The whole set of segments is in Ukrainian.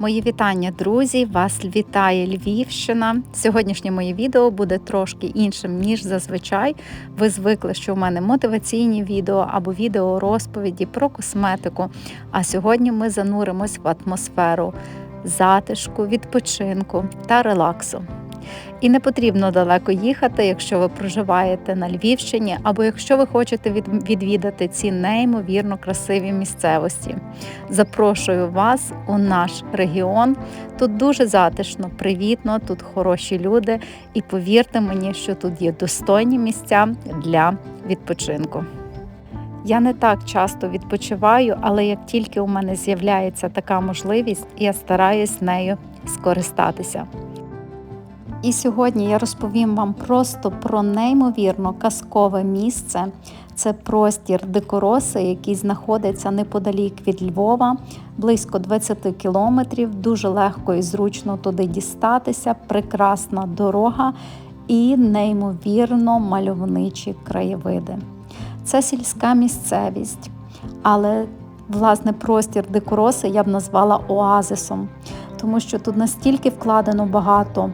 Мої вітання, друзі! Вас вітає Львівщина. Сьогоднішнє моє відео буде трошки іншим, ніж зазвичай. Ви звикли, що в мене мотиваційні відео або відео розповіді про косметику. А сьогодні ми зануримось в атмосферу затишку, відпочинку та релаксу. І не потрібно далеко їхати, якщо ви проживаєте на Львівщині, або якщо ви хочете відвідати ці неймовірно красиві місцевості. Запрошую вас у наш регіон. Тут дуже затишно, привітно, тут хороші люди, і повірте мені, що тут є достойні місця для відпочинку. Я не так часто відпочиваю, але як тільки у мене з'являється така можливість, я стараюсь нею скористатися. І сьогодні я розповім вам просто про неймовірно казкове місце. Це простір декороси, який знаходиться неподалік від Львова, близько 20 кілометрів. Дуже легко і зручно туди дістатися. Прекрасна дорога і неймовірно мальовничі краєвиди. Це сільська місцевість, але власне простір декороси я б назвала оазисом, тому що тут настільки вкладено багато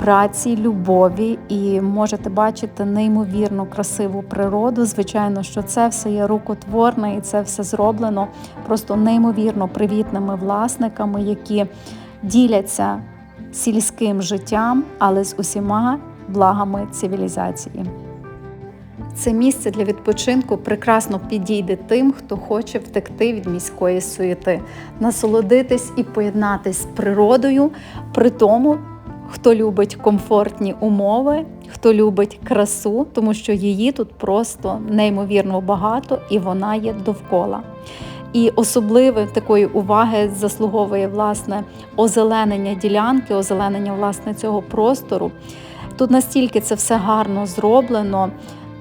праці, любові і можете бачити неймовірно красиву природу. Звичайно, що це все є рукотворне і це все зроблено просто неймовірно привітними власниками, які діляться сільським життям, але з усіма благами цивілізації. Це місце для відпочинку прекрасно підійде тим, хто хоче втекти від міської суєти, насолодитись і поєднатись з природою, при тому хто любить комфортні умови, хто любить красу, тому що її тут просто неймовірно багато і вона є довкола. І особливої такої уваги заслуговує власне озеленення ділянки, озеленення власне цього простору. Тут настільки це все гарно зроблено.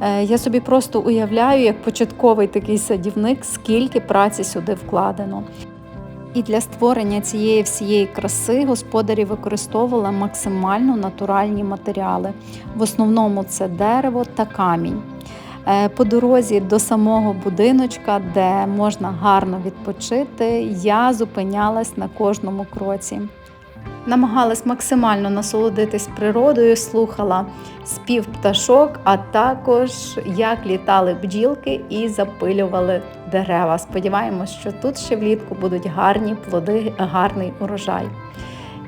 Е, я собі просто уявляю, як початковий такий садівник, скільки праці сюди вкладено. І для створення цієї всієї краси господарі використовували максимально натуральні матеріали. В основному це дерево та камінь. Е, по дорозі до самого будиночка, де можна гарно відпочити, я зупинялась на кожному кроці. Намагалась максимально насолодитись природою, слухала спів пташок, а також як літали бджілки і запилювали дерева. Сподіваємось, що тут ще влітку будуть гарні плоди, гарний урожай.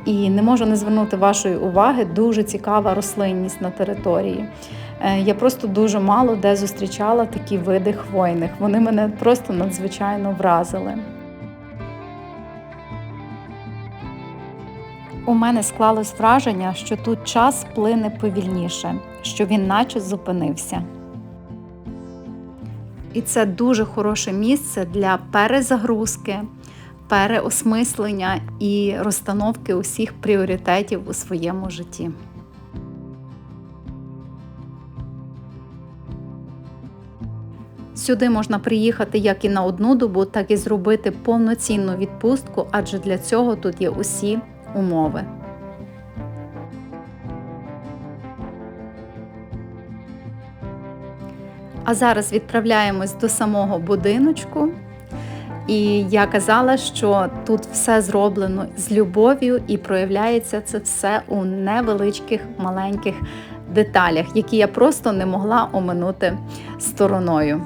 І не можу не звернути вашої уваги, дуже цікава рослинність на території. Е, я просто дуже мало де зустрічала такі види хвойних. Вони мене просто надзвичайно вразили. У мене склалось враження, що тут час плине повільніше, що він наче зупинився. І це дуже хороше місце для перезагрузки, переосмислення і розстановки усіх пріоритетів у своєму житті. Сюди можна приїхати як і на одну добу, так і зробити повноцінну відпустку, адже для цього тут є усі умови. А зараз відправляємось до самого будиночку. І я казала, що тут все зроблено з любов'ю і проявляється це все у невеличких маленьких деталях, які я просто не могла оминути стороною.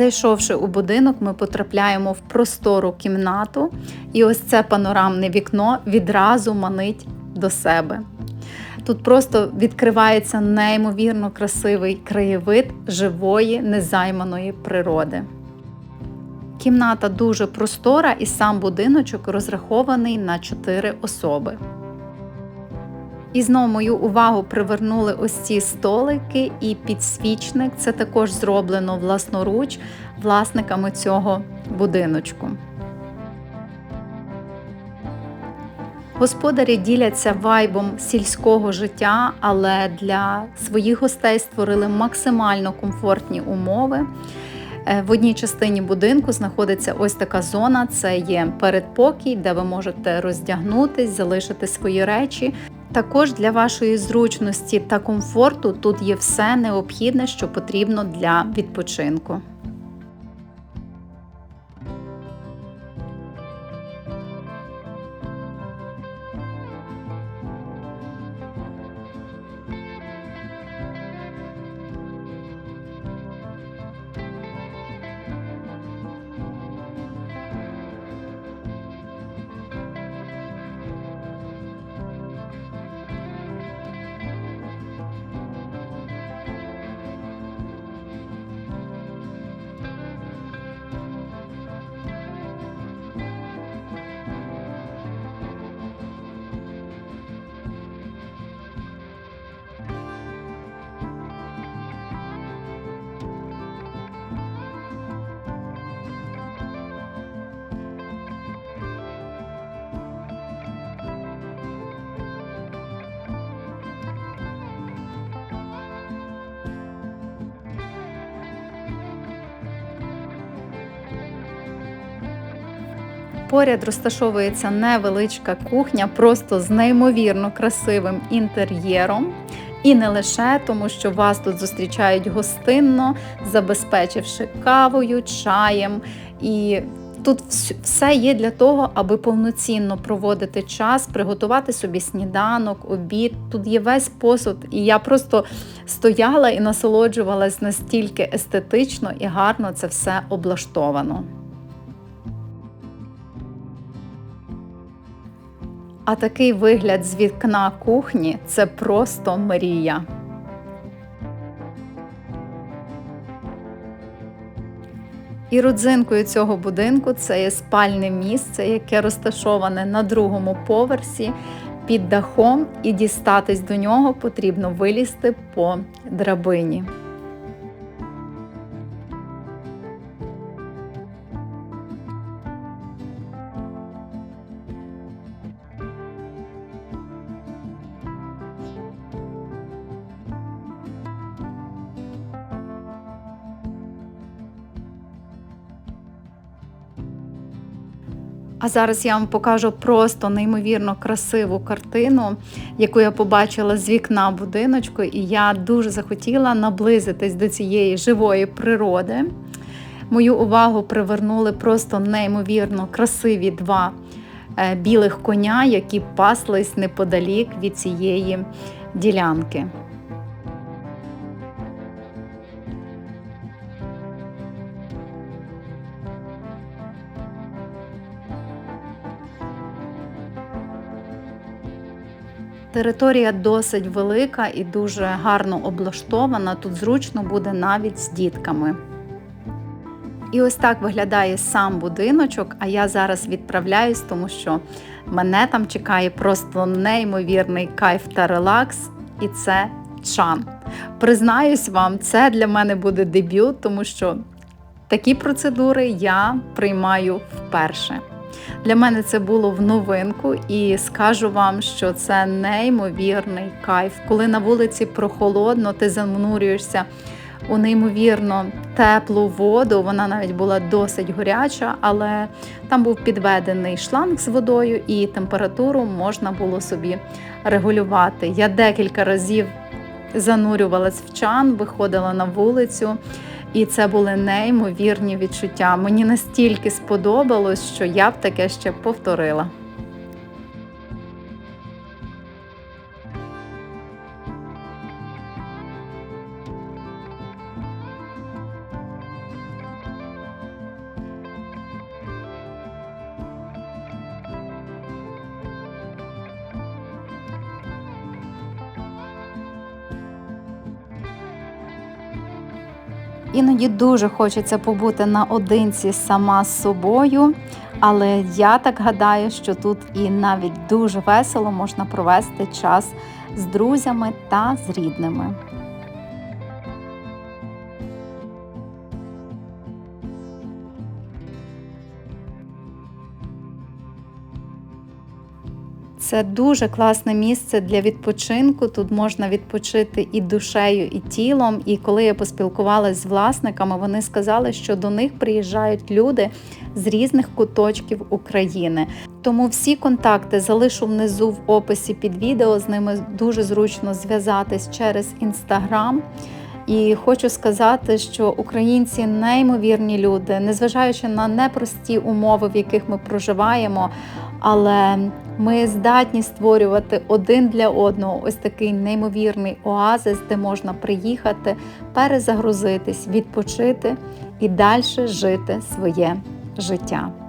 Зайшовши у будинок, ми потрапляємо в простору кімнату, і ось це панорамне вікно відразу манить до себе. Тут просто відкривається неймовірно красивий краєвид живої, незайманої природи. Кімната дуже простора, і сам будиночок розрахований на 4 особи. І знову мою увагу привернули ось ці столики і підсвічник. Це також зроблено власноруч власниками цього будиночку. Господарі діляться вайбом сільського життя, але для своїх гостей створили максимально комфортні умови. Е, в одній частині будинку знаходиться ось така зона: це є передпокій, де ви можете роздягнутись, залишити свої речі Також для вашої зручності та комфорту тут є все необхідне, що потрібно для відпочинку. Поряд розташовується невеличка кухня, просто з неймовірно красивим інтер'єром. І не лише тому, що вас тут зустрічають гостинно, забезпечивши кавою, чаєм. І тут все є для того, аби повноцінно проводити час, приготувати собі сніданок, обід. Тут є весь посуд, і я просто стояла і насолоджувалась настільки естетично і гарно це все облаштовано. А такий вигляд з вікна кухні це просто мрія. І родзинкою цього будинку це є спальне місце, яке розташоване на другому поверсі під дахом, і дістатись до нього потрібно вилізти по драбині. А зараз я вам покажу просто неймовірно красиву картину, яку я побачила з вікна будиночку, і я дуже захотіла наблизитись до цієї живої природи. Мою увагу привернули просто неймовірно красиві два е, білих коня, які паслись неподалік від цієї ділянки. Територія досить велика і дуже гарно облаштована. Тут зручно буде навіть з дітками. І ось так виглядає сам будиночок, а я зараз відправляюсь, тому що мене там чекає просто неймовірний кайф та релакс, і це чан. Признаюсь вам, це для мене буде дебют, тому що такі процедури я приймаю вперше. Для мене це було в новинку, і скажу вам, що це неймовірний кайф. Коли на вулиці прохолодно, ти занурюєшся у неймовірно теплу воду. Вона навіть була досить горяча, але там був підведений шланг з водою, і температуру можна було собі регулювати. Я декілька разів занурювалась в чан, виходила на вулицю. І це були неймовірні відчуття. Мені настільки сподобалось, що я б таке ще повторила. Іноді дуже хочеться побути наодинці сама з собою, але я так гадаю, що тут і навіть дуже весело можна провести час з друзями та з рідними. Це дуже класне місце для відпочинку. Тут можна відпочити і душею, і тілом. І коли я поспілкувалася з власниками, вони сказали, що до них приїжджають люди з різних куточків України. Тому всі контакти залишу внизу в описі під відео. З ними дуже зручно зв'язатись через інстаграм. І хочу сказати, що українці неймовірні люди, незважаючи на непрості умови, в яких ми проживаємо, але ми здатні створювати один для одного ось такий неймовірний оазис, де можна приїхати, перезагрузитись, відпочити і далі жити своє життя.